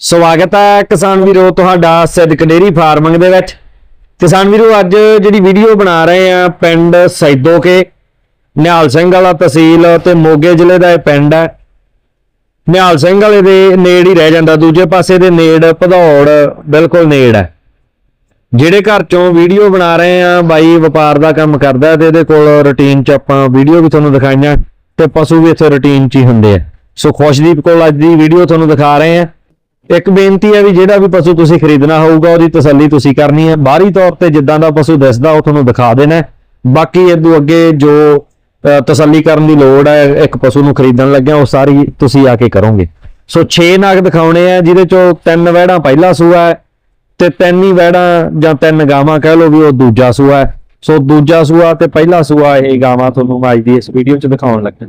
ਸਵਾਗਤ ਹੈ ਕਿਸਾਨ ਵੀਰੋ, ਤੁਹਾਡਾ ਸਿੱਧਕ ਡੇਰੀ ਫਾਰਮਿੰਗ ਦੇ ਵਿੱਚ। ਕਿਸਾਨ ਵੀਰੋ, ਅੱਜ ਜਿਹੜੀ ਵੀਡੀਓ ਬਣਾ ਰਹੇ ਆ ਪਿੰਡ ਸੈਦੋਕੇ ਨਿਹਾਲ ਸਿੰਘ ਵਾਲਾ ਤਹਿਸੀਲ ਤੇ ਮੋਗੇ ਜ਼ਿਲ੍ਹੇ ਦਾ ਇਹ ਪਿੰਡ ਹੈ। ਨਿਹਾਲ ਸਿੰਘ ਵਾਲੇ ਦੇ ਨੇੜ ਹੀ ਰਹਿ ਜਾਂਦਾ, ਦੂਜੇ ਪਾਸੇ ਦੇ ਨੇੜ ਭਦੌੜ ਬਿਲਕੁਲ ਨੇੜ ਹੈ। ਜਿਹੜੇ ਘਰ ਚੋਂ ਵੀਡੀਓ ਬਣਾ ਰਹੇ ਆ ਬਾਈ ਵਪਾਰ ਦਾ ਕੰਮ ਕਰਦਾ ਤੇ ਇਹਦੇ ਕੋਲ ਰੁਟੀਨ ਚ ਆਪਾਂ ਵੀਡੀਓ ਵੀ ਤੁਹਾਨੂੰ ਦਿਖਾਈਆਂ ਤੇ ਪਸ਼ੂ ਵੀ ਇੱਥੇ ਰੁਟੀਨ ਚ ਹੀ ਹੁੰਦੇ ਆ। ਸੋ ਖੁਸ਼ਦੀਪ ਕੋਲ ਅੱਜ ਦੀ ਵੀਡੀਓ ਤੁਹਾਨੂੰ ਦਿਖਾ ਰਹੇ ਆ ਇੱਕ ਬੇਨਤੀ ਹੈ ਵੀ ਜਿਹੜਾ ਵੀ ਪਸ਼ੂ ਤੁਸੀਂ ਖਰੀਦਣਾ ਹੋਊਗਾ, ਉਹਦੀ ਤਸੱਲੀ ਤੁਸੀਂ ਕਰਨੀ ਹੈ। ਬਾਹਰੀ ਤੌਰ ਤੇ ਜਿੱਦਾਂ ਦਾ ਪਸ਼ੂ ਦਿਸਦਾ, ਉਹ ਤੁਹਾਨੂੰ ਦਿਖਾ ਦੇਣਾ ਬਾਕੀ ਇਦੋਂ ਅੱਗੇ ਜੋ ਤਸੱਲੀ ਕਰਨ ਦੀ ਲੋੜ ਹੈ, ਇੱਕ ਪਸ਼ੂ ਨੂੰ ਖਰੀਦਣ ਲੱਗਿਆ, ਉਹ ਸਾਰੀ ਤੁਸੀਂ ਆ ਕੇ ਕਰੋਗੇ। ਸੋ 6 ਨਾਗ ਦਿਖਾਉਣੇ ਆ, ਜਿਹਦੇ ਚੋਂ ਤਿੰਨ ਵਹਿੜਾਂ ਪਹਿਲਾ ਸੂਆ ਹੈ ਤੇ ਤਿੰਨ ਹੀ ਵਹਿੜਾਂ ਜਾਂ ਤਿੰਨ ਗਾਵਾਂ ਕਹਿ ਲਓ ਵੀ ਉਹ ਦੂਜਾ ਸੂਆ ਹੈ। ਸੋ ਦੂਜਾ ਸੂਆ ਤੇ ਪਹਿਲਾ ਸੂਆ ਇਹ ਗਾਵਾਂ ਤੁਹਾਨੂੰ ਅੱਜ ਦੀ ਇਸ ਵੀਡੀਓ 'ਚ ਦਿਖਾਉਣ ਲੱਗਾ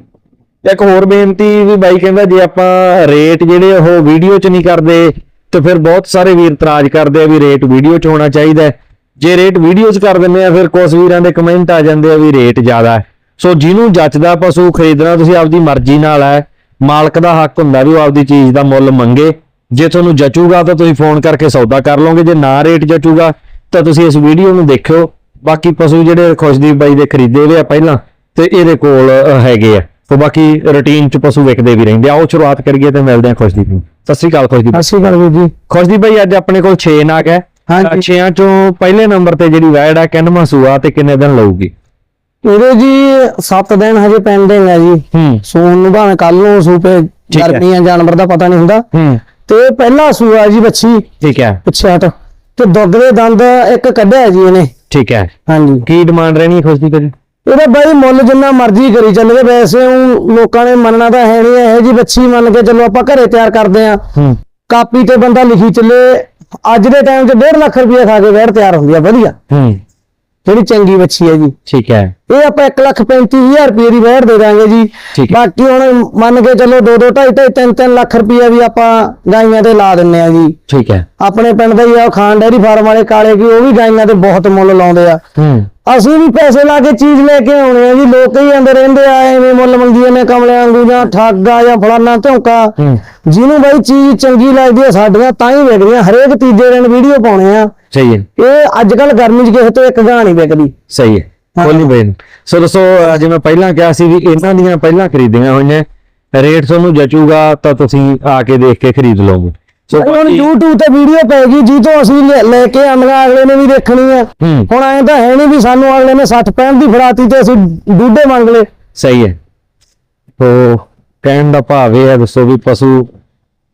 ਇੱਕ ਹੋਰ ਬੇਨਤੀ ਵੀ ਬਾਈ ਕਹਿੰਦਾ ਜੇ ਆਪਾਂ ਰੇਟ ਜਿਹੜੇ ਉਹ ਵੀਡੀਓ 'ਚ ਨਹੀਂ ਕਰਦੇ, ਤੇ ਫਿਰ ਬਹੁਤ ਸਾਰੇ ਵੀਰ ਇਤਰਾਜ਼ ਕਰਦੇ ਆ ਵੀ ਰੇਟ ਵੀਡੀਓ 'ਚ ਹੋਣਾ ਚਾਹੀਦਾ ਜੇ ਰੇਟ ਵੀਡੀਓ 'ਚ ਕਰ ਦਿੰਦੇ ਆ, ਫਿਰ ਕੁਝ ਵੀਰਾਂ ਦੇ ਕਮੈਂਟ ਆ ਜਾਂਦੇ ਆ ਵੀ ਰੇਟ ਜ਼ਿਆਦਾ ਹੈ। ਸੋ ਜਿਹਨੂੰ ਜੱਚਦਾ ਪਸ਼ੂ ਖਰੀਦਣਾ, ਤੁਸੀਂ ਆਪਦੀ ਮਰਜ਼ੀ ਨਾਲ ਹੈ। ਮਾਲਕ ਦਾ ਹੱਕ ਹੁੰਦਾ ਵੀ ਉਹ ਆਪਦੀ ਚੀਜ਼ ਦਾ ਮੁੱਲ ਮੰਗੇ। ਜੇ ਤੁਹਾਨੂੰ ਜਚੂਗਾ ਤਾਂ ਤੁਸੀਂ ਫੋਨ ਕਰਕੇ ਸੌਦਾ ਕਰ ਲਓਗੇ। ਜੇ ਨਾ ਰੇਟ ਜਚੂਗਾ, ਤਾਂ ਤੁਸੀਂ ਇਸ ਵੀਡੀਓ ਨੂੰ ਦੇਖਿਓ। ਬਾਕੀ ਪਸ਼ੂ ਜਿਹੜੇ ਖੁਸ਼ਦੀਪ ਬਾਈ ਦੇ ਖਰੀਦੇ ਹੋਏ ਆ ਪਹਿਲਾਂ, ਤੇ ਇਹਦੇ ਕੋਲ ਹੈਗੇ ਆ। ਤੇ ਬਾਕੀ ਰੁਟੀਨ ਚ ਪਸ਼ੂ ਵਿਕਦੇ ਵੀ ਰਹਿੰਦੇ ਆ। ਆਓ ਸ਼ੁਰੂਆਤ ਕਰੀਏ ਤੇ ਮਿਲਦੇ ਆ ਖੁਸ਼ਦੀਪ ਨੂੰ। ਸਤਿ ਸ਼੍ਰੀ ਅਕਾਲ ਖੁਸ਼ਦੀਪ। ਸਤਿ ਸ਼੍ਰੀ ਅਕਾਲ ਵੀਰ ਜੀ। ਖੁਸ਼ਦੀਪ ਬਾਈ ਅੱਜ ਆਪਣੇ ਕੋਲ 6 ਨਾਗ ਹੈ। ਹਾਂਜੀ। 6ਾਂ ਚੋਂ ਪਹਿਲੇ ਨੰਬਰ ਤੇ ਜਿਹੜੀ ਵੈੜ ਹੈ ਕਿੰਨਵਾਂ ਸੂਆ ਤੇ ਕਿੰਨੇ ਦਿਨ ਲਊਗੀ? ਇਹਦੇ ਜੀ 7 ਦਿਨ ਹਜੇ ਪੈਂਡਿੰਗ ਹੈ ਜੀ। ਹੂੰ। ਸੂਣ ਨੂੰ ਭਾਵੇਂ ਕੱਲ ਨੂੰ ਸੂਪੇ। ਗਰਮੀਆਂ ਜਾਨਵਰ ਦਾ ਪਤਾ ਨਹੀਂ ਹੁੰਦਾ। ਹੂੰ। ਤੇ ਪਹਿਲਾ ਸੂਆ ਜੀ ਬੱਚੀ ਠੀਕ ਹੈ। ਪਿੱਛੇ ਹਟ। ਤੇ ਦੁੱਧ ਦੇ ਦੰਦ ਇੱਕ ਕੱਢਿਆ ਜੀ ਇਹਨੇ। ਠੀਕ ਹੈ। ਹਾਂਜੀ। ਕੀ ਡਿਮਾਂਡ ਰਹਿਣੀ ਖੁਸ਼ਦੀਪ ਜੀ? ਇਹਦਾ ਬਾਈ ਮੁੱਲ ਜਿੰਨਾ ਮਰਜ਼ੀ ਕਰੀ ਚੱਲੇ ਵੈਸੇ ਉਹ ਲੋਕਾਂ ਨੇ ਮੰਨਣਾ ਤਾਂ ਹੈ ਨਹੀਂ ਇਹ ਜੀ ਬੱਚੀ ਮੰਨ ਕੇ ਚੱਲੋ ਆਪਾਂ ਘਰੇ ਤਿਆਰ ਕਰਦੇ ਆ ਕਾਪੀ ਤੇ ਬੰਦਾ ਲਿਖੀ ਚੱਲੇ ਅੱਜ ਦੇ ਟਾਈਮ 'ਚ 1.5 ਲੱਖ ਰੁਪਏ ਖਾ ਕੇ ਵੈੜ ਤਿਆਰ ਹੁੰਦੀ ਆ ਵਧੀਆ। ਹੂੰ। ਜਿਹੜੀ ਚੰਗੀ ਬੱਚੀ ਹੈ ਜੀ ਠੀਕ ਹੈ। ਇਹ ਆਪਾਂ 1 ਲੱਖ 35000 ਰੁਪਏ ਦੀ ਵੈਟ ਦੇ ਦਾਂਗੇ ਜੀ। ਬਾਕੀ ਹੁਣ ਮੰਨ ਕੇ ਚੱਲੋ 2 2 2.5 2.5 3 3 ਲੱਖ ਰੁਪਏ ਵੀ ਆਪਾਂ ਗਾਈਆਂ ਤੇ ਲਾ ਦਿੰਨੇ ਆ ਜੀ। ਠੀਕ ਹੈ। ਆਪਣੇ ਪਿੰਡ ਦਾ ਹੀ ਆ ਖਾਨ ਡੈਰੀ ਫਾਰਮ ਵਾਲੇ ਕਾਲੇ ਕੀ ਉਹ ਵੀ ਗਾਈਆਂ ਤੇ ਬਹੁਤ ਮੁੱਲ ਲਾਉਂਦੇ ਆ। ਅਸੀਂ ਵੀ ਪੈਸੇ ਲਾ ਕੇ ਚੀਜ਼ ਲੈ ਕੇ ਆਉਣੇ ਆ ਜੀ ਲੋਕ ਹੀ ਆਂਦੇ ਰਹਿੰਦੇ ਆ ਐਵੇਂ ਮੁੱਲ ਮੰਗਦੀਆਂ ਨੇ ਕਮਲਿਆਂ ਵਾਂਗੂ ਜਾਂ ਠੱਗਾ ਜਾਂ ਫਲਾਨਾ ਧੌਂਕਾ ਜਿਹਨੂੰ ਬਾਈ ਚੀਜ਼ ਚੰਗੀ ਲੱਗਦੀ ਆ ਸਾਡੀਆਂ ਤਾਂ ਹੀ ਵਿਕਦੀਆਂ ਹਰੇਕ ਤੀਜੇ ਦਿਨ ਵੀਡੀਓ ਪਾਉਣੇ ਆ। ਸਹੀ ਹੈ। ਇਹ ਅੱਜ ਕੱਲ ਗਰਮੀ 'ਚ ਕਿਸੇ ਤੋਂ ਇੱਕ ਗਾਂ ਨਹੀਂ ਵਿਕਦੀ। ਸਹੀ ਹੈ। ਹਾਂ। ਕੋਈ ਨਹੀਂ ਬੇਨ ਸੋ ਦੱਸੋ ਅਹ ਜਿਵੇਂ ਪਹਿਲਾਂ ਕਿਹਾ ਸੀ ਵੀ ਇਹਨਾਂ ਦੀਆਂ ਪਹਿਲਾਂ ਖਰੀਦੀਆਂ ਹੋਈਆਂ ਰੇਟ ਤੁਹਾਨੂੰ ਜਚੂਗਾ ਤਾਂ ਤੁਸੀਂ ਆ ਕੇ ਦੇਖ ਕੇ ਖਰੀਦ ਲਓਗੇ। ਸੋ ਹੁਣ YouTube ਤੇ ਵੀਡੀਓ ਪੈਗੀ ਜੀ ਤੋਂ ਅਸੀਂ ਲੈ- ਕੇ ਆਂਗਾ ਅਗਲੇ ਨੇ ਵੀ ਦੇਖਣੀ ਆ। ਹੁਣ ਐਂ ਤਾਂ ਹੈ ਨਹੀਂ ਵੀ ਸਾਨੂੰ ਅਗਲੇ ਨੇ 60 65 ਦੀ ਫੜਾਤੀ ਤੇ ਅਸੀਂ ਡੂਡੇ ਮੰਗ ਲਏ। ਸਹੀ ਹੈ। ਤੋ ਕਹਿਣ ਦਾ ਭਾਵ ਇਹ ਹੈ ਦੱਸੋ ਵੀ ਪਸ਼ੂ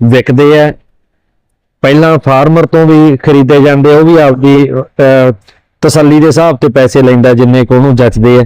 ਵਿਕਦੇ ਆ। ਪਹਿਲਾਂ ਫਾਰਮਰ ਤੋਂ ਵੀ ਖਰੀਦੇ ਜਾਂਦੇ ਉਹ ਵੀ ਆਪਦੀ ਤਸੱਲੀ ਦੇ ਹਿਸਾਬ ਤੇ ਪੈਸੇ ਲੈਂਦਾ ਜਿੰਨੇ ਕੋ ਉਹਨੂੰ ਜੱਚਦੇ ਆ।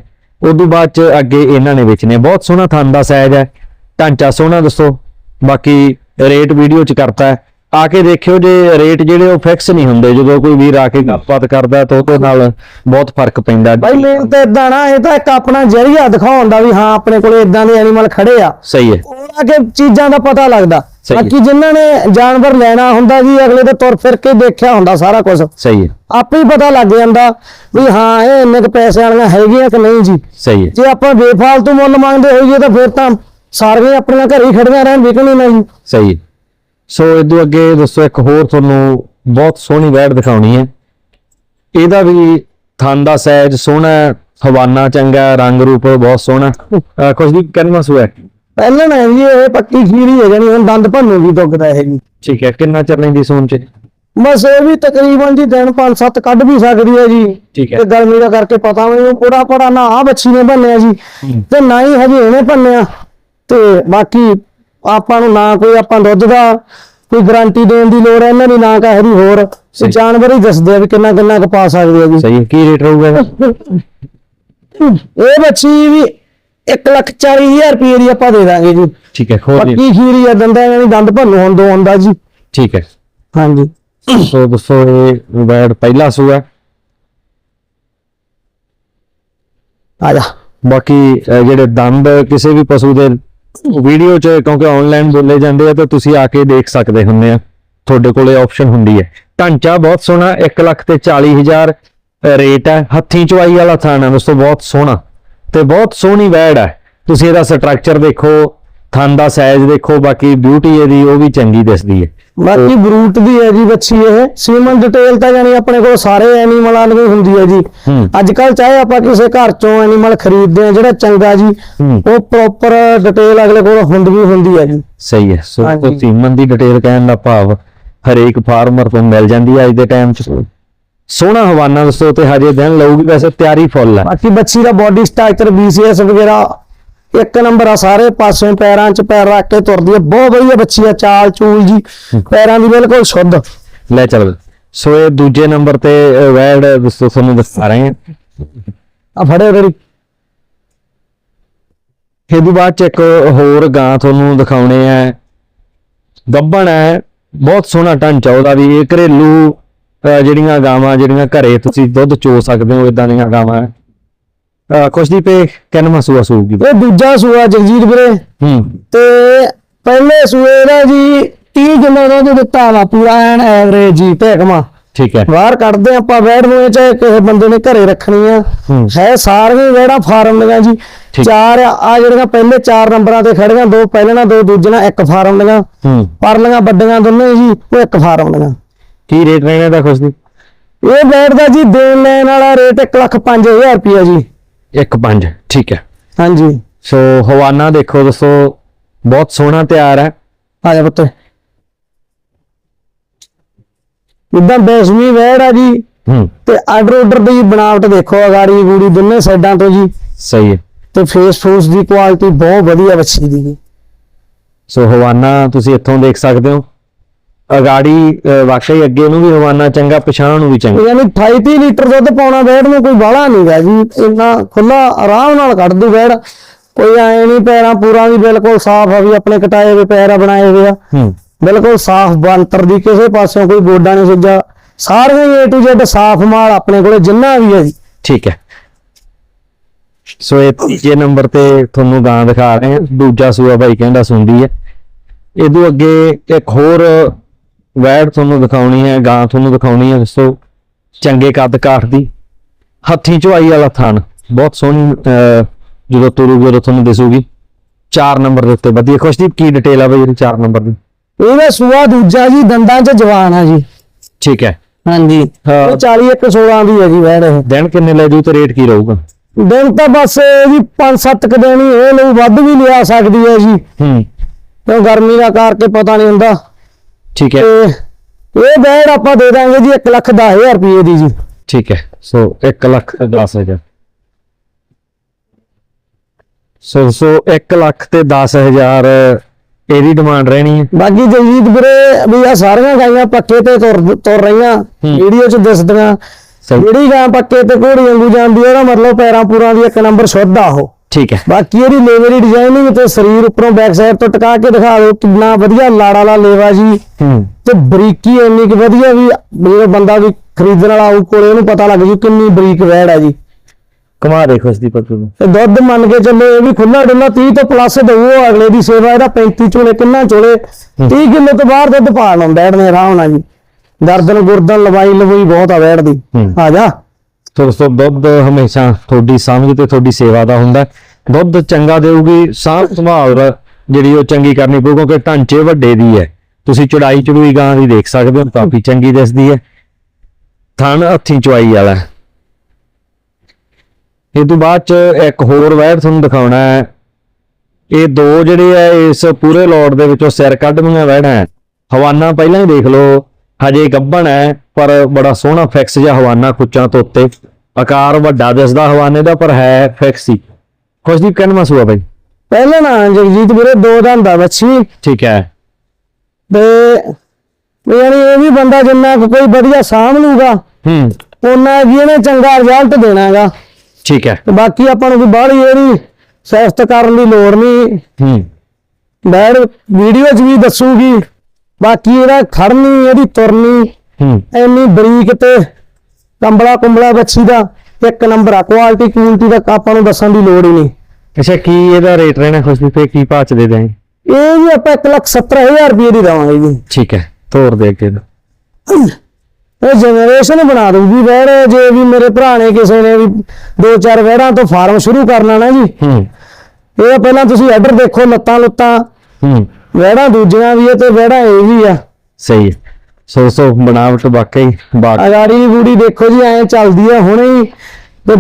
ਉਦੋਂ ਬਾਅਦ ਚ ਅੱਗੇ ਇਹਨਾਂ ਨੇ ਵੇਚਣੇ ਬਹੁਤ ਸੋਹਣਾ ਥਣ ਦਾ ਸਾਈਜ਼ ਹੈ। ਢਾਂਚਾ ਸੋਹਣਾ ਦੱਸੋ। ਬਾਕੀ ਰੇਟ ਵੀਡੀਓ ਚ ਕਰਤਾ ਆ ਕੇ ਦੇਖਿਓ ਜੇ ਰੇਟ ਜਿਹੜੇ ਉਹ ਫਿਕਸ ਨਹੀਂ ਹੁੰਦੇ ਜਦੋਂ ਕੋਈ ਵੀਰ ਆ ਕੇ ਗੱਲਬਾਤ ਕਰਦਾ ਤਾਂ ਉਹਦੇ ਨਾਲ ਬਹੁਤ ਫ਼ਰਕ ਪੈਂਦਾ। ਬਾਈ ਮੇਨ ਤਾਂ ਇਦਾਂ ਨਾ ਇਹ ਤਾਂ ਇੱਕ ਆਪਣਾ ਜਰੀਆ ਦਿਖਾਉਣ ਦਾ ਵੀ ਹਾਂ ਆਪਣੇ ਕੋਲੇ ਇਦਾਂ ਦੇ ਐਨੀਮਲ ਖੜੇ ਆ। ਸਹੀ ਹੈ। ਉਹ ਆ ਕੇ ਚੀਜ਼ਾਂ ਦਾ ਪਤਾ ਲੱਗਦਾ। ਬਾਕੀ ਜਿਨ੍ਹਾਂ ਨੇ ਜਾਨਵਰ ਲੈਣਾ ਹੁੰਦਾ ਜੀ ਅਗਲੇ ਦੇ ਤੁਰ ਫਿਰ ਕੇ ਦੇਖਿਆ ਹੁੰਦਾ ਸਾਰਾ ਕੁਝ ਸਹੀ ਹੈ। ਆਪੇ ਹੀ ਪਤਾ ਲੱਗ ਜਾਂਦਾ ਵੀ ਹਾਂ ਇਹ ਇੰਨੇ ਕੁ ਪੈਸੇ ਵਾਲੀਆਂ ਹੈਗੀਆਂ ਕਿ ਨਹੀਂ ਜੀ। ਸਹੀ ਹੈ। ਜੇ ਆਪਾਂ ਬੇਫਾਲਤੂ ਮੁੱਲ ਮੰਗਦੇ ਹੋਈਏ ਤਾਂ ਫਿਰ ਤਾਂ ਸਾਰੀਆਂ ਆਪਣੀਆਂ ਘਰੇ ਹੀ ਖੜੀਆਂ ਰਹਿਣ ਵਿਕਣੀ ਨਾ ਜੀ ਸਹੀ ਹੈ। ਸੋ ਇਦੋਂ ਅੱਗੇ ਦੱਸੋ ਇੱਕ ਹੋਰ ਤੁਹਾਨੂੰ ਬਹੁਤ ਸੋਹਣੀ ਵੈੜ ਦਿਖਾਉਣੀ ਹੈ। ਇਹਦਾ ਵੀ ਥਣ ਦਾ ਸਾਈਜ਼ ਸੋਹਣਾ ਹੈ, ਹਵਾਨਾ ਚੰਗਾ ਹੈ, ਰੰਗ ਰੂਪ ਬਹੁਤ ਸੋਹਣਾ ਖੁਸ਼ਦੀਪ ਕਿੰਨਾ ਸੂਆ ਹੈ? ਪਹਿਲਾਂ ਨਾ ਜੀ ਇਹ ਪੱਕੀ ਖੀਰੀ ਹੈ ਜਾਨੀ ਹੁਣ ਦੰਦ ਭੰਨੂ ਵੀ ਦੁੱਖਦਾ ਇਹ ਜੀ ਠੀਕ ਹੈ ਕਿੰਨਾ ਚਿਰ ਲੈਂਦੀ ਸੂਣ ਚ? ਬਸ ਇਹ ਵੀ ਤਕਰੀਬਨ ਜੀ ਦਿਨ 5-7 ਕੱਢ ਵੀ ਸਕਦੀ ਹੈ ਜੀ। ਠੀਕ ਹੈ। ਤੇ ਗਰਮੀ ਦਾ ਕਰਕੇ ਪਤਾ ਨਹੀਂ ਪੂਰਾ ਪੜਾ ਨਾ ਆ ਬੱਚੀ ਨੇ ਭੰਨਿਆ ਜੀ। ਤੇ ਨਾ ਹੀ ਹਜੇ ਇਹਨੇ ਭੰਨਿਆ। ਤੇ ਬਾਕੀ ਆਪਾਂ ਨੂੰ ਨਾ ਕੋਈ ਆਪਾਂ ਦੁੱਧ ਦਾ ਕੋਈ ਗਾਰੰਟੀ ਦੇਣ ਦੀ ਲੋੜ ਹੈ ਇਹਨਾਂ ਦੀ ਨਾ ਕਹਰੀ ਹੋਰ। ਤੇ ਜਾਨਵਰ ਹੀ ਦੱਸਦੇ ਆ ਵੀ ਕਿੰਨਾ ਕਿੰਨਾ ਕੁ ਪਾ ਸਕਦੇ ਆ ਜੀ। ਸਹੀ ਹੈ ਕੀ ਰੇਟ ਰਹੂਗਾ ਇਹਦਾ? ਇਹ ਬੱਚੀ ਵੀ 140000 ਰੁਪਏ ਦੀ ਆਪਾਂ ਦੇ ਦਾਂਗੇ ਜੀ। ਠੀਕ ਹੈ ਲਈ ਪੱਕੀ ਖੀਰੀ ਆ ਦੰਦਾਂ ਇਹਨਾਂ ਦੀ ਦੰਦ ਭੰਨੂ ਹੁਣ ਦੋ ਹੁੰਦਾ ਜੀ। ਠੀਕ ਹੈ। ਹਾਂਜੀ। ਸੋ ਦੱਸੋ ਇਹ ਵੈੜ ਪਹਿਲਾ ਸੂਆ ਆ ਜਾ। ਬਾਕੀ ਅਹ, ਜਿਹੜੇ ਦੰਦ ਕਿਸੇ ਵੀ ਪਸ਼ੂ ਦੇ ਵੀਡੀਓ 'ਚ ਕਿਉਂਕਿ ਆਨਲਾਈਨ ਬੋਲੇ ਜਾਂਦੇ ਆ, ਤਾਂ ਤੁਸੀਂ ਆ ਕੇ ਦੇਖ ਸਕਦੇ ਹੁੰਦੇ ਆ। ਤੁਹਾਡੇ ਕੋਲੇ ਆਪਸ਼ਨ ਹੁੰਦੀ ਹੈ। ਢਾਂਚਾ ਬਹੁਤ ਸੋਹਣਾ 1 ਲੱਖ ਤੇ 40000 ਰੇਟ ਹੈ। ਹੱਥੀਂ ਚਵਾਈ ਵਾਲਾ ਥਾਣਾ ਹੈ ਦੋਸਤੋ, ਬਹੁਤ ਸੋਹਣਾ ਤੇ ਬਹੁਤ ਸੋਹਣੀ ਵੈੜ ਹੈ। ਤੁਸੀਂ ਇਹਦਾ ਸਟਰਕਚਰ ਦੇਖੋ ਥਣ ਦਾ ਸਾਈਜ਼ ਦੇਖੋ ਬਾਕੀ ਬਿਊਟੀ ਇਹਦੀ ਉਹ ਵੀ ਚੰਗੀ ਦਿਸਦੀ ਹੈ। ਬਾਕੀ ਬਰੂਟ ਦੀ ਹੈ ਜੀ ਬੱਚੀ ਇਹ। ਸੀਮਨ ਡਿਟੇਲ ਤਾਂ ਜਾਨੀ ਆਪਣੇ ਕੋਲ ਸਾਰੇ ਐਨੀਮਲਾਂ ਦੀ ਹੁੰਦੀ ਹੈ ਜੀ। ਅੱਜ ਕੱਲ ਚਾਹੇ ਆਪਾਂ ਕਿਸੇ ਘਰ ਚੋਂ ਐਨੀਮਲ ਖਰੀਦਦੇ ਆ ਜਿਹੜਾ ਚੰਗਾ ਜੀ ਉਹ ਪ੍ਰੋਪਰ ਡਿਟੇਲ ਅਗਲੇ ਕੋਲ ਹੁੰਦੀ ਵੀ ਹੁੰਦੀ ਹੈ ਜੀ। ਸਹੀ ਹੈ। ਸੋ। ਸੀਮਨ ਦੀ ਡਿਟੇਲ ਕਹਿਣ ਦਾ ਭਾਵ ਹਰੇਕ ਫਾਰਮਰ ਤੋਂ ਮਿਲ ਜਾਂਦੀ ਹੈ ਅੱਜ ਦੇ ਟਾਈਮ 'ਚ। ਸੋਹਣਾ ਹਵਾਨਾ ਦੱਸੋ ਤੇ ਹਜੇ ਦਿਨ ਲਊਗੀ ਵੈਸੇ ਤਿਆਰੀ ਫੁੱਲ ਹੈ। ਬਾਕੀ ਬੱਚੀ ਦਾ ਬਾਡੀ ਸਟਰਕਚਰ BCS ਵਗੈਰਾ ਇੱਕ ਨੰਬਰ ਆ ਸਾਰੇ ਪਾਸੇ ਪੈਰਾਂ 'ਚ ਪੈਰ ਰੱਖ ਕੇ ਤੁਰਦੀ ਹੈ ਬਹੁਤ ਵਧੀਆ ਬੱਚੀ ਆ ਚਾਲ ਚੂਲ ਜੀ। ਪੈਰਾਂ ਦੀ ਬਿਲਕੁਲ ਸ਼ੁੱਧ। ਲੈ ਚੱਲ। ਸੋ ਇਹ ਦੂਜੇ ਨੰਬਰ ਤੇ ਵੈਡ ਦੱਸੋ ਤੁਹਾਨੂੰ ਦਿਖਾ ਰਹੇ ਹਾਂ। ਆ ਫੜੇ ਰੜੀ। ਇਹਦੇ ਬਾਅਦ ਚ ਇੱਕ ਹੋਰ ਗਾਂ ਤੁਹਾਨੂੰ ਦਿਖਾਉਣੇ ਆ। ਗੱਬਣ ਹੈ। ਬਹੁਤ ਸੋਹਣਾ ਢਾਂਚਾ ਉਹਦਾ ਵੀ। ਇਹ ਘਰੇਲੂ ਜਿਹੜੀਆਂ ਗਾਵਾਂ ਜਿਹੜੀਆਂ ਘਰੇ ਤੁਸੀਂ ਦੁੱਧ ਚੋ ਸਕਦੇ ਹੋ ਇਦਾਂ ਦੀਆਂ ਗਾਵਾਂ। ਅਹ, ਕੁਛ ਪੇ ਕਿੰਨਵਾਂ ਸੂਆ ਸੂਗੀ? ਇਹ ਦੂਜਾ ਸੂਆ ਜਗਜੀਤ ਵੀਰੇ। ਹੂੰ। ਤੇ ਪਹਿਲੇ ਸੂਏ ਦਾ ਜੀ 30 ਕਿਲੋ ਦੁੱਧ ਦਿੱਤਾ ਵਾ ਪੂਰਾ ਐਨ ਐਵਰੇਜ ਜੀ ਢੇਕਮਾ ਠੀਕ ਹੈ। ਬਾਹਰ ਕੱਢਦੇ ਆਪਾਂ ਵੈੜ ਨੂੰ ਇਹ ਚਾਹੇ ਕਿਸੇ ਬੰਦੇ ਨੇ ਘਰੇ ਰੱਖਣੀ ਆ। ਹੂੰ। ਸਾਰੀਆਂ ਵੈੜਾ ਫਾਰਮ ਦੀਆਂ ਜੀ। ਚਾਰ ਆ ਜਿਹੜੀਆਂ ਪਹਿਲੇ ਚਾਰ ਨੰਬਰਾਂ ਤੇ ਖੜੀਆਂ ਦੋ ਪਹਿਲਾਂ ਦੋ ਦੂਜੀਆਂ ਇੱਕ ਫਾਰਮ ਦੀਆਂ। ਪਰਲੀਆਂ ਵੱਡੀਆਂ ਦੋਨੇ ਜੀ ਉਹ ਇੱਕ ਫਾਰਮ ਦੀਆਂ। ਕੀ ਰੇਟ ਰਹਿਣਾ ਦਾ ਖੁਸ਼ ਦੀ ਇਹ ਵੈੜ ਦਾ ਜੀ ਦੇਣ ਲੈਣ ਵਾਲਾ ਰੇਟ 1 ਲੱਖ 5000 ਰੁਪਇਆ ਜੀ। 1.5 ਠੀਕ ਹੈ। ਹਾਂਜੀ। ਸੋ ਹਵਾਨਾ ਦੇਖੋ ਦੋਸਤੋ ਬਹੁਤ ਸੋਹਣਾ ਤਿਆਰ ਹੈ। ਆ ਜਾ ਪੁੱਤ। ਇਦਾਂ ਬੈਸਮੀ ਵੈੜ ਆ ਜੀ। ਹੂੰ। ਤੇ ਆਰਡਰ ਆਰਡਰ ਦੀ ਬਣਾਵਟ ਦੇਖੋ ਅਗਾੜੀ ਗੂੜੀ ਦੋਨੇ ਸਾਈਡਾਂ ਤੋਂ ਜੀ। ਸਹੀ ਹੈ। ਤੇ ਫੇਸ ਫੂਸ ਦੀ ਕੁਆਲਿਟੀ ਬਹੁਤ ਵਧੀਆ ਬੱਚੀ ਦੀ ਜੀ। ਸੋ ਹਵਾਨਾ ਤੁਸੀਂ ਇੱਥੋਂ ਦੇਖ ਸਕਦੇ ਹੋ। ਅਗਾੜੀ ਵਾਕਈ ਅੱਗੇ ਨੂੰ ਵੀ ਹਵਾਨਾ ਚੰਗਾ ਪਛਾਣ ਨੂੰ ਵੀ ਚੰਗਾ। ਯਾਨੀ 28 30 ਲੀਟਰ ਦੁੱਧ ਪਾਉਣਾ ਵੈੜ ਨੂੰ ਕੋਈ ਬਾਹਲਾ ਨਹੀਂਗਾ ਜੀ। ਇੰਨਾ ਖੁੱਲਾ ਆਰਾਮ ਨਾਲ ਕੱਢ ਦੂ ਵੈੜ ਕੋਈ ਐ ਨਹੀਂ ਪੈਰਾਂ ਪੂਰਾ ਵੀ ਬਿਲਕੁਲ ਸਾਫ਼ ਆ ਵੀ ਆਪਣੇ ਕਟਾਏ ਹੋਏ ਪੈਰ ਬਣਾਏ ਹੋਏ ਆ। ਬਿਲਕੁਲ ਸਾਫ਼ ਬੰਤਰ ਦੀ ਕਿਸੇ ਪਾਸਿਓਂ ਕੋਈ ਗੋਡਾ ਨਹੀਂ ਸੁੱਜਾ ਸਾਰੀਆਂ ਏ ਟੂ ਜ਼ੈਡ ਸਾਫ਼ ਮਾਲ ਆਪਣੇ ਕੋਲੇ ਜਿੰਨਾ ਵੀ ਹੈ ਜੀ। ਠੀਕ ਹੈ। ਸੋ ਇਹ ਤੀਜੇ ਨੰਬਰ ਤੇ ਤੁਹਾਨੂੰ ਗਾਂ ਦਿਖਾ ਰਹੇ ਹਾਂ। ਦੂਜਾ ਸੂਆ ਭਾਈ ਕਹਿੰਦਾ ਸੁਣਦੀ ਹੈ। ਇਹਦੋਂ ਅੱਗੇ ਇੱਕ ਹੋਰ ਵੈੜ ਤੁਹਾਨੂੰ ਦਿਖਾਉਣੀ ਹੈ ਗਾਂ ਤੁਹਾਨੂੰ ਦਿਖਾਉਣੀ ਹੈ ਦੱਸੋ ਚੰਗੇ ਕੱਦ ਕਾਠ ਦੀ। ਹੱਥੀ ਚੁਆਈ ਵਾਲਾ ਥਣ ਬਹੁਤ ਸੋਹਣੀ ਜਦੋਂ ਤੁਰੂਗੀ ਉਦੋਂ ਤੁਹਾਨੂੰ ਦਿਸੂਗੀ। 4 ਨੰਬਰ ਦੇ ਉੱਤੇ ਵਧੀਆ। ਖੁਸ਼ਦੀਪ ਕੀ ਡਿਟੇਲ ਆ ਬਈ ਜਿਹੜੀ 4 ਨੰਬਰ ਦੀ? ਇਹਦਾ ਸੂਆ ਦੂਜਾ ਜੀ ਦੰਦਾਂ 'ਚ ਜਵਾਨ ਆ ਜੀ। ਠੀਕ ਹੈ। ਹਾਂਜੀ। ਉਹ 40 ਇੱਕ 16 ਦੀ ਹੈ ਜੀ ਵੈੜ ਇਹ। ਦਿਨ ਕਿੰਨੇ ਲੈ ਜੂ ਤੇ ਰੇਟ ਕੀ ਰਹੂਗਾ? ਦਿਨ ਤਾਂ ਬਸ ਜੀ 5-7 ਕ ਦਿਨ ਹੀ ਇਹ ਲਈ ਵੱਧ ਵੀ ਲਿਆ ਸਕਦੀ ਹੈ ਜੀ। ਹੂੰ। ਕਿਉਂ ਗਰਮੀ ਦਾ ਕਰਕੇ ਪਤਾ ਨਹੀਂ ਹੁੰਦਾ। ਠੀਕ ਹੈ। ਤੇ ਇਹ ਬੈਡ ਆਪਾਂ ਦੇ ਦਾਂਗੇ ਜੀ 1 ਲੱਖ 10000 ਰੁਪਏ ਦੀ ਜੀ। ਠੀਕ ਹੈ। ਸੋ 1 ਲੱਖ ਤੇ 10000 ਸੋ ਸੋ 1 ਲੱਖ ਤੇ 10000 ਇਹਦੀ ਡਿਮਾਂਡ ਰਹਿਣੀ ਹੈ। ਬਾਕੀ ਜਗਜੀਤ ਵੀਰੇ ਵੀ ਆ ਸਾਰੀਆਂ ਗਾਈਆਂ ਪੱਕੇ ਤੇ ਤੁਰ ਤੁਰ ਰਹੀਆਂ ਵੀਡੀਓ 'ਚ ਦਿਸਦੀਆਂ। ਜਿਹੜੀ ਗਾਂ ਪੱਕੇ ਤੇ ਘੋੜੀ ਵਾਂਗੂ ਜਾਂਦੀ ਹੈ ਉਹਦਾ ਮਤਲਬ ਪੈਰਾਂ ਪੂਰਾਂ ਦੀ ਇੱਕ ਨੰਬਰ ਸ਼ੁੱਧ ਆ ਉਹ। ਠੀਕ ਹੈ। ਬਾਕੀ ਇਹਦੀ ਲੇਵਰੀ ਡਿਜ਼ਾਈਨਿੰਗ ਤੇ ਸਰੀਰ ਉੱਪਰੋਂ ਬੈਕ ਸਾਈਡ ਤੋਂ ਟਿਕਾ ਕੇ ਦਿਖਾ ਦਿਓ ਕਿੰਨਾ ਵਧੀਆ ਲਾੜਾ ਵਾਲਾ ਲੇਵਾ ਜੀ। ਹੂੰ। ਤੇ ਬਰੀਕੀ ਇੰਨੀ ਕਿ ਵਧੀਆ ਵੀ ਜਿਹੜਾ ਬੰਦਾ ਵੀ ਖਰੀਦਣ ਵਾਲਾ ਆਊ ਕੋਲੇ ਉਹਨੂੰ ਪਤਾ ਲੱਗ ਜੂ ਕਿੰਨੀ ਬਰੀਕ ਵੈੜ ਹੈ ਜੀ। ਕਮਾ ਦੇਖੋ ਇਸ ਦੀ ਪੱਤੂ ਨੂੰ ਤੇ ਦੁੱਧ ਮੰਨ ਕੇ ਚੱਲੋ ਇਹ ਵੀ ਖੁੱਲਾ ਡੁੱਲਾ 30 ਤੋਂ ਪਲੱਸ ਦਊ ਅਗਲੇ ਦੀ ਸੇਵਾ ਇਹਦਾ 35 ਚੋਲੇ ਕਿੰਨਾ ਚੋਲੇ? 30 ਕਿਲੋ ਤੋਂ ਬਾਹਰ ਦੁੱਧ ਪਾ ਲਉਂ ਬੈਠਨੇ ਆਰਾਮ ਨਾਲ ਜੀ। ਗਰਦਨ ਗੁਰਦਨ ਲਵਾਈ ਲਵਾਈ ਬਹੁਤ ਆ ਬੈਠ ਦੀ। ਆ ਜਾ। ਸੋ ਦੋਸਤੋ, ਦੁੱਧ ਹਮੇਸ਼ਾ ਤੁਹਾਡੀ ਸਮਝ ਤੇ ਤੁਹਾਡੀ ਸੇਵਾ ਦਾ ਹੁੰਦਾ ਦੁੱਧ ਚੰਗਾ ਦੇਊਗੀ, ਸਾਂਭ ਸੰਭਾਲ ਜਿਹੜੀ ਉਹ ਚੰਗੀ ਕਰਨੀ ਪਊ, ਕਿਉਂਕਿ ਢਾਂਚੇ ਵੱਡੇ ਦੀ ਹੈ। ਤੁਸੀਂ ਚੜਾਈ ਚੜੂਈ ਗਾਂ ਦੀ ਦੇਖ ਸਕਦੇ ਹੋ, ਕਾਫੀ ਚੰਗੀ ਦਿਸਦੀ ਹੈ। ਥਣ ਹੱਥੀ ਚੁਆਈ ਵਾਲਾ ਇਹ ਤੋਂ ਬਾਅਦ ਚ ਇੱਕ ਹੋਰ ਵੈਰ ਤੁਹਾਨੂੰ ਦਿਖਾਉਣਾ ਹੈ। ਇਹ ਦੋ ਜਿਹੜੇ ਆ, ਇਸ ਪੂਰੇ ਲੋਟ ਦੇ ਵਿੱਚੋਂ ਸਿਰ ਕੱਢਵੀਆਂ ਵੈੜਾਂ ਹੈ। ਹਵਾਨਾ ਪਹਿਲਾਂ ਹੀ ਦੇਖ ਲਓ। ਹਜੇ ਗੱਭਣ ਹੈ ਪਰ ਬੜਾ ਸੋਹਣਾ ਫਿਕਸ ਜਿਹਾ ਹਵਾਨਾ ਖੁੱਚਾਂ ਤੋਂ ਉੱਤੇ। ਆਕਾਰ ਵੱਡਾ ਦਿਸਦਾ ਹਵਾਨੇ ਦਾ ਪਰ ਹੈ ਫਿਕਸ। ਹੀ ਖੁਸ਼ਦੀਪ ਕਹਿਣਾ ਸੂਆ ਬਾਈ? ਪਹਿਲੇ ਨਾ ਜਗਜੀਤ ਵੀਰੇ ਦੋ ਦੰਦ ਆ ਬੱਚੀ। ਠੀਕ ਹੈ। ਤੇ ਯਾਨੀ ਇਹ ਵੀ ਬੰਦਾ ਜਿੰਨਾ ਕੁ ਕੋਈ ਵਧੀਆ ਸਾਂਭ ਲੂਗਾ ਹੂੰ। ਉਹਨਾਂ ਵੀ ਇਹਨੇ ਚੰਗਾ ਰਿਜ਼ਲਟ ਦੇਣਾਗਾ। ਠੀਕ ਹੈ। ਤੇ ਬਾਕੀ ਆਪਾਂ ਨੂੰ ਕੋਈ ਬਾਹਲੀ ਇਹਦੀ ਸਿਫਤ ਕਰਨ ਦੀ ਲੋੜ ਨਹੀਂ। ਹੂੰ। ਬੈਡ ਵੀਡੀਓ 'ਚ ਵੀ ਦੱਸੂਗੀ। ਬਾਕੀ ਇਹਦਾ ਖੜਨੀ ਇਹਦੀ ਤੁਰਨੀ ਹੂੰ। ਇੰਨੀ ਬਰੀਕ ਤੇ ਕੰਬਲਾ ਕੁੰਬਲਾ ਬੱਚੀ ਦਾ ਇੱਕ ਨੰਬਰ ਆ ਕੁਆਲਿਟੀ ਕੁਆਲਿਟੀ ਦਾ ਆਪਾਂ ਨੂੰ ਦੱਸਣ ਦੀ ਲੋੜ ਹੀ ਨਹੀਂ। ਅੱਛਾ ਕੀ ਇਹਦਾ ਰੇਟ ਰਹਿਣਾ ਖੁਸ਼ਦੀਪ ਇਹ ਕੀ ਭਾਅ ਚ ਦੇ ਦੇਂ ਇਹ ਵੀ ਆਪਾਂ 170000 ਰੁਪਏ ਦੀ ਦਵਾਂਗੇ ਜੀ। ਠੀਕ ਹੈ ਤੋਰ ਦੇ ਦਾ। ਇਹ ਜਨਰੇਸ਼ਨ ਬਣਾ ਦੂਗੀ ਵੈੜ ਜੇ ਵੀ ਮੇਰੇ ਭਰਾ ਨੇ ਕਿਸੇ ਨੇ ਵੀ ਦੋ ਚਾਰ ਵੈੜਾਂ ਤੋਂ ਫਾਰਮ ਸ਼ੁਰੂ ਕਰਨਾ ਨਾ ਜੀ। ਹੂੰ। ਇਹ ਪਹਿਲਾਂ ਤੁਸੀਂ ਆਰਡਰ ਦੇਖੋ ਲੱਤਾਂ ਲੁੱਤਾਂ ਹੂੰ। ਵੈੜਾਂ ਦੂਜੀਆਂ ਵੀ ਹੈ ਤੇ ਵੈੜਾਂ ਇਹ ਵੀ ਆ। ਸਹੀ। ਹੈ ਸੋ ਸੋ ਬਣਾਵਟ ਵਾਕਈ ਬਾਕ ਅਗਾੜੀ ਦੀ ਬੂੜੀ ਦੇਖੋ ਜੀ ਐਂ ਚੱਲਦੀ ਆ ਹੁਣੇ ਹੀ। ਤੇ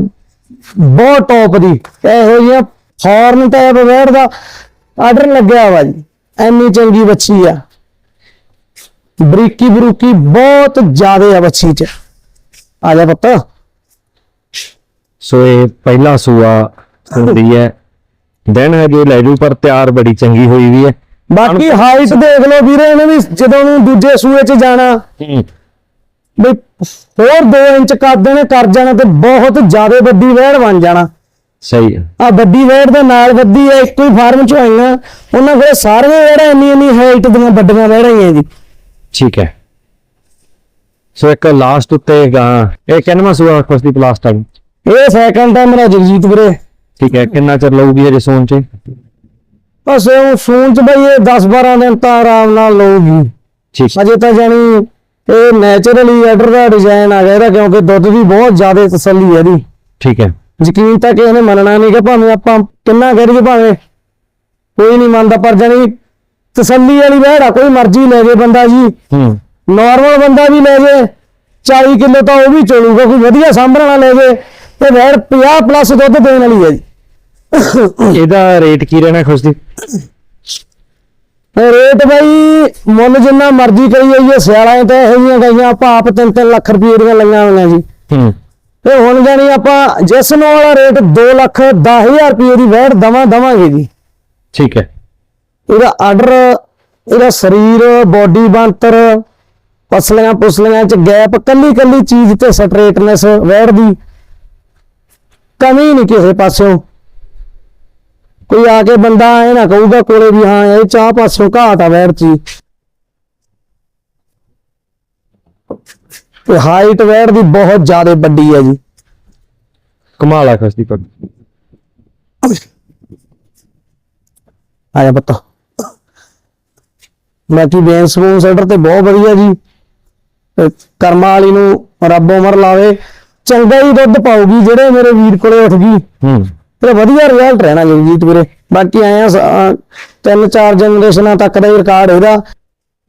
ਬਹੁਤ ਟੌਪ ਦੀ। ਇਹੋ ਜਿਹੀਆਂ ਫਾਰਮ ਟੈਪ ਵੈੜ ਦਾ ਆਰਡਰ ਲੱਗਿਆ ਵਾ ਜੀ। ਐਨੀ ਚੰਗੀ ਬੱਚੀ ਆ। ਬਰੀਕੀ ਬਰੂਕੀ ਬਹੁਤ ਜ਼ਿਆਦੇ ਆ ਬੱਚੀ ਚ। ਆ ਜਾ ਪੁੱਤ। ਸੋ ਇਹ ਪਹਿਲਾ ਸੂਆ ਹੁੰਦੀ ਹੈ। ਦਿਨ ਹਜੇ ਲੈ ਜੂ ਪਰ ਤਿਆਰ ਬੜੀ ਚੰਗੀ ਹੋਈ ਵੀ ਹੈ। ਬਾਕੀ ਹਾਈਟ ਦੇਖ ਲਓ ਵੀਰੇ ਇਹਨੇ ਵੀ ਜਦੋਂ ਨੂੰ ਦੂਜੇ ਸੂਏ ਚ ਜਾਣਾ ਵੀ ਹੋਰ 2 ਇੰਚ ਕੱਦ ਨੇ ਕਰ ਜਾਣਾ ਤੇ ਬਹੁਤ ਜ਼ਿਆਦੇ ਵੱਡੀ ਵੈੜ ਬਣ ਜਾਣਾ। ਸਹੀ ਹੈ ਆ ਵੱਡੀ ਵੇੜ ਦੇ ਨਾਲ ਵੱਡੀ ਹੈ ਇੱਕੋ ਹੀ ਫਾਰਮ ਚ ਹੋਈਆਂ ਉਹਨਾਂ ਕੋਲ ਸਾਰੀਆਂ ਵੇੜਾਂ ਇੰਨੀ ਇੰਨੀ ਹਾਈਟ ਦੀਆਂ ਵੱਡੀਆਂ ਵੇੜਾਂ ਹੀ ਆ ਜੀ। ਠੀਕ ਹੈ। ਸੋ ਇੱਕ ਲਾਸਟ ਉੱਤੇ ਗਾਂ ਇਹ ਕਿੰਨਵਾਂ ਸੂਆ ਖੁਸ਼ਦੀ ਲਾਸਟ ਟਾਈਮ ਇਹ ਸੈਕੰਡ ਟਾਈਮ ਮੇਰਾ ਜਗਜੀਤ ਵੀਰੇ। ਠੀਕ ਹੈ ਕਿੰਨਾ ਚਿਰ ਲਊਗੀ ਹਜੇ ਸੋਨ ਚ? ਬਸ ਉਹ ਸੂਨ ਚ ਬਈ ਇਹ 10 12 ਦਿਨ ਤਾਂ ਆਰਾਮ ਨਾਲ ਲਊਗੀ। ਠੀਕ। ਅਜੇ ਤਾਂ ਜਾਨੀ ਇਹ ਨੇਚਰਲੀ ਆਰਡਰ ਦਾ ਡਿਜ਼ਾਈਨ ਆ ਗਿਆ ਇਹਦਾ ਕਿਉਂਕਿ ਦੁੱਧ ਦੀ ਬਹੁਤ ਜ਼ਿਆਦਾ ਤਸੱਲੀ ਹੈ ਇਹਦੀ। ਠੀਕ ਹੈ। ਯਕੀਨ ਤਾਂ ਕਿਸੇ ਨੇ ਮੰਨਣਾ ਨਹੀਂ ਕਿ ਭਾਵੇਂ ਆਪਾਂ ਕਿੰਨਾ ਕਰੀਏ ਭਾਵੇਂ ਕੋਈ ਨਹੀਂ ਮੰਨਦਾ ਪਰ ਜਾਨੀ ਤਸੱਲੀ ਵਾਲੀ ਵਹਿੜ ਆ ਕੋਈ ਮਰਜ਼ੀ ਲੈ ਜੇ ਬੰਦਾ ਜੀ। ਹੂੰ। ਨਾਰਮਲ ਬੰਦਾ ਵੀ ਲੈ ਜੇ 40 ਕਿਲੋ ਤਾਂ ਉਹ ਵੀ ਚੋਲੂਗਾ ਕੋਈ ਵਧੀਆ ਸਾਂਭਣ ਵਾਲਾ ਲੈ ਜੇ ਤੇ ਵੈੜ 50 ਪਲੱਸ ਦੁੱਧ ਦੇਣ ਵਾਲੀ ਹੈ ਜੀ। ਇਹਦਾ ਰੇਟ ਕੀ ਰਹਿਣਾ ਖੁਸ਼ਦੀ ਰੇਟ ਬਈ ਮੁੱਲ ਜਿੰਨਾ ਮਰਜ਼ੀ ਕਰੀ ਜਾਈਏ ਸਿਆਲਾਂ ਤਾਂ ਇਹੋ ਜਿਹੀਆਂ ਗਈਆਂ ਆਪਾਂ ਆਪ 3-3 ਲੱਖ ਰੁਪਏ ਦੀਆਂ ਲਈਆਂ ਹੋਈਆਂ ਜੀ। ਹੂੰ। ਤੇ ਹੁਣ ਜਾਨੀ ਆਪਾਂ ਜਿਸ ਨੂੰ ਵਾਲਾ ਰੇਟ 2 ਲੱਖ 10000 ਰੁਪਏ ਦੀ ਵੈੜ ਦਵਾਂ ਦਵਾਂਗੇ ਜੀ। ਠੀਕ ਹੈ। ਇਹਦਾ ਆਰਡਰ ਇਹਦਾ ਸਰੀਰ ਬੋਡੀ ਬੰਤਰ ਪਸਲੀਆਂ ਪੁਸਲੀਆਂ ਚ ਗੈਪ ਕੱਲੀ ਕੱਲੀ ਚੀਜ਼ ਤੇ ਸਟ੍ਰੇਟਨੈਸ ਵੈੜ ਦੀ। ਕਮੀ ਨਹੀਂ ਕਿਸੇ ਪਾਸਿਓਂ। ਕੋਈ ਆ ਕੇ ਬੰਦਾ ਇਹ ਨਾ ਕਹੂਗਾ ਕੋਲੇ ਵੀ ਹਾਂ ਇਹ ਚਾਹ ਪਾਸਿਓਂ ਘਾਟ ਆ ਵੈੜ ਚ। ਤੇ ਹਾਈਟ ਵੈੜ ਦੀ ਬਹੁਤ ਜ਼ਿਆਦਾ ਵੱਡੀ ਹੈ ਜੀ। ਕਮਾਲ ਆ ਖੁਸ਼ਦੀ ਪਰ ਆਇਆ ਪਤਾ। ਬਾਕੀ ਬੇਂਸ ਬੂਨ ਸੈਂਟਰ ਤੇ ਬਹੁਤ ਵਧੀਆ ਜੀ। ਕਰਮਾਂ ਵਾਲੀ ਨੂੰ ਰੱਬ ਉਮਰ ਲਾਵੇ ਚੰਗਾ ਹੀ ਦੁੱਧ ਪਾਉਗੀ ਜਿਹੜੇ ਮੇਰੇ ਵੀਰ ਕੋਲੇ ਉੱਠ ਗਈ। ਹੂੰ। ਤੇ ਵਧੀਆ ਰਿਜ਼ਲਟ ਰਹਿਣਾ ਜਗਜੀਤ ਵੀਰੇ। ਬਾਕੀ ਆਇਆ ਤਿੰਨ ਚਾਰ ਜਨਰੇਸ਼ਨਾਂ ਤੱਕ ਦਾ ਹੀ ਰਿਕਾਰਡ ਇਹਦਾ।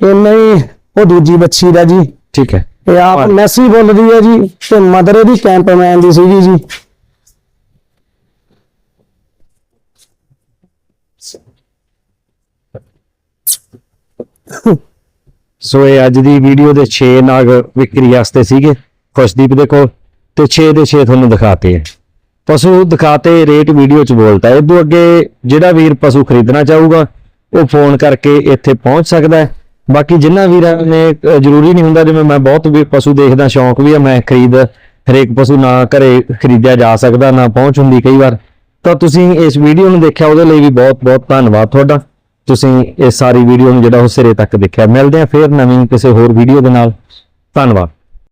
ਇੰਨਾ ਹੀ ਉਹ ਦੂਜੀ ਬੱਚੀ ਦਾ ਜੀ। ਠੀਕ ਹੈ। ਇਹ ਆਪ ਮੈਸੀ ਬੋਲਦੀ ਹੈ ਜੀ ਤੇ ਮਦਰ ਇਹਦੀ ਕੈਂਪਮੈਨ ਦੀ ਸੀਗੀ ਜੀ। ਸੋ ਇਹ ਅੱਜ ਦੀ ਵੀਡੀਓ ਦੇ 6 ਨਾਗ ਵਿਕਰੀ ਵਾਸਤੇ ਸੀਗੇ। ਖੁਸ਼ਦੀਪ ਦੇ ਕੋਲ ਤੇ 6 ਦੇ 6 ਤੁਹਾਨੂੰ ਦਿਖਾਤੇ ਹੈ ਪਸ਼ੂ ਦਿਖਾਤੇ ਰੇਟ ਵੀਡੀਓ ਚ ਬੋਲਤਾ ਇਹ ਤੋਂ ਅੱਗੇ ਜਿਹੜਾ ਵੀਰ ਪਸ਼ੂ ਖਰੀਦਣਾ ਚਾਹੂਗਾ, ਉਹ ਫੋਨ ਕਰਕੇ ਇੱਥੇ ਪਹੁੰਚ ਸਕਦਾ ਹੈ। ਬਾਕੀ ਜਿੰਨਾ ਵੀਰਾਂ ਨੇ ਜ਼ਰੂਰੀ ਨਹੀਂ ਹੁੰਦਾ ਜਿਵੇਂ ਮੈਂ ਬਹੁਤ ਵੀ ਪਸ਼ੂ ਦੇਖਦਾ, ਸ਼ੌਂਕ ਵੀ ਆ, ਮੈਂ ਖਰੀਦ, ਹਰੇਕ ਪਸ਼ੂ ਨਾ ਘਰੇ ਖਰੀਦਿਆ ਜਾ ਸਕਦਾ, ਨਾ ਪਹੁੰਚ ਹੁੰਦੀ ਕਈ ਵਾਰ। ਤਾਂ ਤੁਸੀਂ ਇਸ ਵੀਡੀਓ ਨੂੰ ਦੇਖਿਆ, ਉਹਦੇ ਲਈ ਵੀ ਬਹੁਤ ਬਹੁਤ ਧੰਨਵਾਦ ਤੁਹਾਡਾ। ਤੁਸੀਂ ਇਹ ਸਾਰੀ ਵੀਡੀਓ ਨੂੰ ਜਿਹੜਾ ਉਹ ਸਿਰੇ ਤੱਕ ਦੇਖਿਆ। ਮਿਲਦੇ ਆ ਫੇਰ ਨਵੀਂ ਕਿਸੇ ਹੋਰ ਵੀਡੀਓ ਦੇ ਨਾਲ। ਧੰਨਵਾਦ।